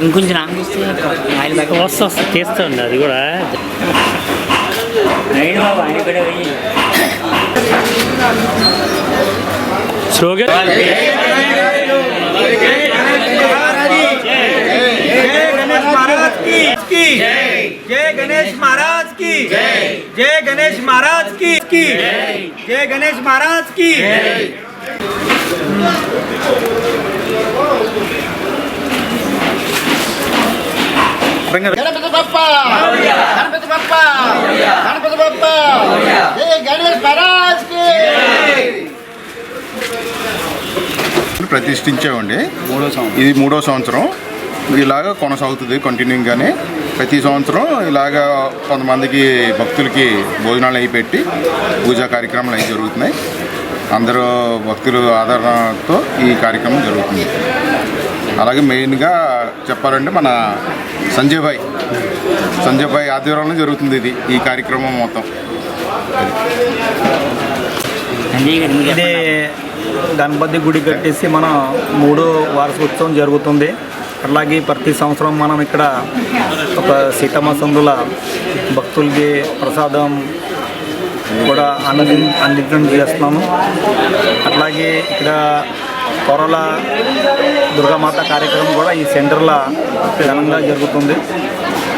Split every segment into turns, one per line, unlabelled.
ఇంకొంచెం ఆంగిస్తే ఆయన బయట
వస్తా వస్తా తీస్తుంది అది కూడా
ఆయన బాబు ఆయన కూడా వెయ్యి.
స్లోగా
जय गणेश महाराज की जय गणेश महाराज की की जय गणेश महाराज की
గణపతి బప్ప గణపతి బప్ప గణపతి బప్ప జై గణేష్ మహారాజ్ కి
ప్రతిష్ఠించామండి ఇది మూడో సంవత్సరం ఇలాగ కొనసాగుతుంది కంటిన్యూగానే ప్రతి సంవత్సరం ఇలాగ కొంతమందికి భక్తులకి భోజనాలు అవి పెట్టి పూజా కార్యక్రమాలు అవి జరుగుతున్నాయి. అందరూ భక్తుల ఆదరణతో ఈ కార్యక్రమం జరుగుతుంది. అలాగే మెయిన్గా చెప్పాలంటే మన సంజయ్ భాయ్. సంజయ్ భాయ్ ఆధ్వర్యంలో జరుగుతుంది ఇది ఈ కార్యక్రమం మొత్తం.
ఇది. గణపతి గుడి కట్టేసి మన మూడో వార్షికోత్సవం జరుగుతుంది. అలాగే ప్రతి సంవత్సరం మనం ఇక్కడ ఒక సీతమ్మ సందుల భక్తులకి ప్రసాదం కూడా అంది అందించడం చేస్తున్నాము. అట్లాగే ఇక్కడ కొరల దుర్గామాత కార్యక్రమం కూడా ఈ సెంటర్లో ఘనంగా జరుగుతుంది.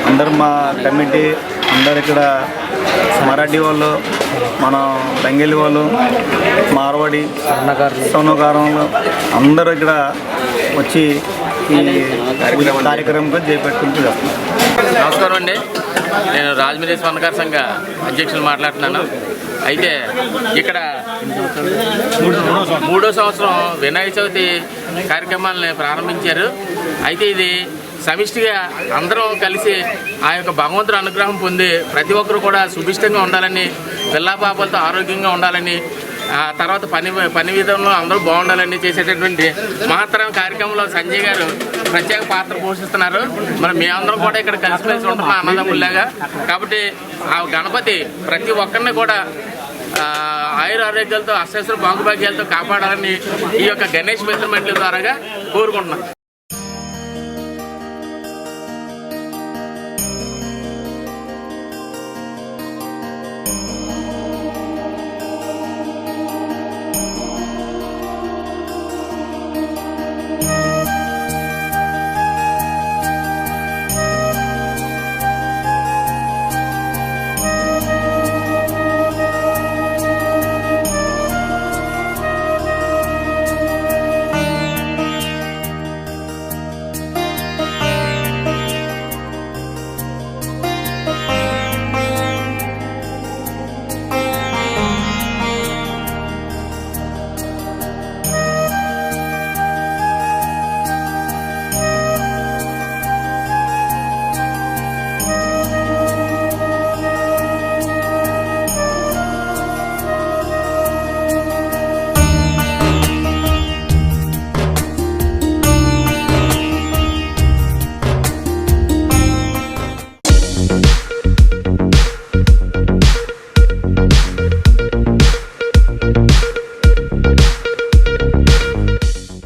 అందరు మా కమిటీ అందరు ఇక్కడ మరాఠీ వాళ్ళు మన బెంగాలీ వాళ్ళు మార్వాడి సన్నకారంలో అందరూ ఇక్కడ వచ్చి ఈ కార్యక్రమంలో చేపట్టుకుంటూ చేస్తున్నారు
నమస్కారం అండి. నేను రాజమండ్రి స్వర్ణకార సంఘ అధ్యక్షులు మాట్లాడుతున్నాను. అయితే ఇక్కడ మూడో సంవత్సరం వినాయక చవితి కార్యక్రమాలని ప్రారంభించారు. అయితే ఇది సమిష్టిగా అందరం కలిసి ఆ యొక్క భగవంతుడు అనుగ్రహం పొంది ప్రతి ఒక్కరు కూడా సుభిష్టంగా ఉండాలని పిల్లా పాపలతో ఆరోగ్యంగా ఉండాలని ఆ తర్వాత పని పని విధంలో అందరూ బాగుండాలని చేసేటటువంటి మహత్తరం కార్యక్రమంలో సంజయ్ గారు ప్రత్యేక పాత్ర పోషిస్తున్నారు. మరి మేమందరం కూడా ఇక్కడ కలిసిమెలిసి ఉంటున్నాం అన్నదమ్ముల్లాగా కాబట్టి ఆ గణపతి ప్రతి ఒక్కరిని కూడా ఆయుర ఆరోగ్యాలతో అశ్వశ్వర బాగుభాగ్యాలతో కాపాడాలని ఈ యొక్క గణేష్ మిత్రమండలి ద్వారాగా కోరుకుంటున్నాం.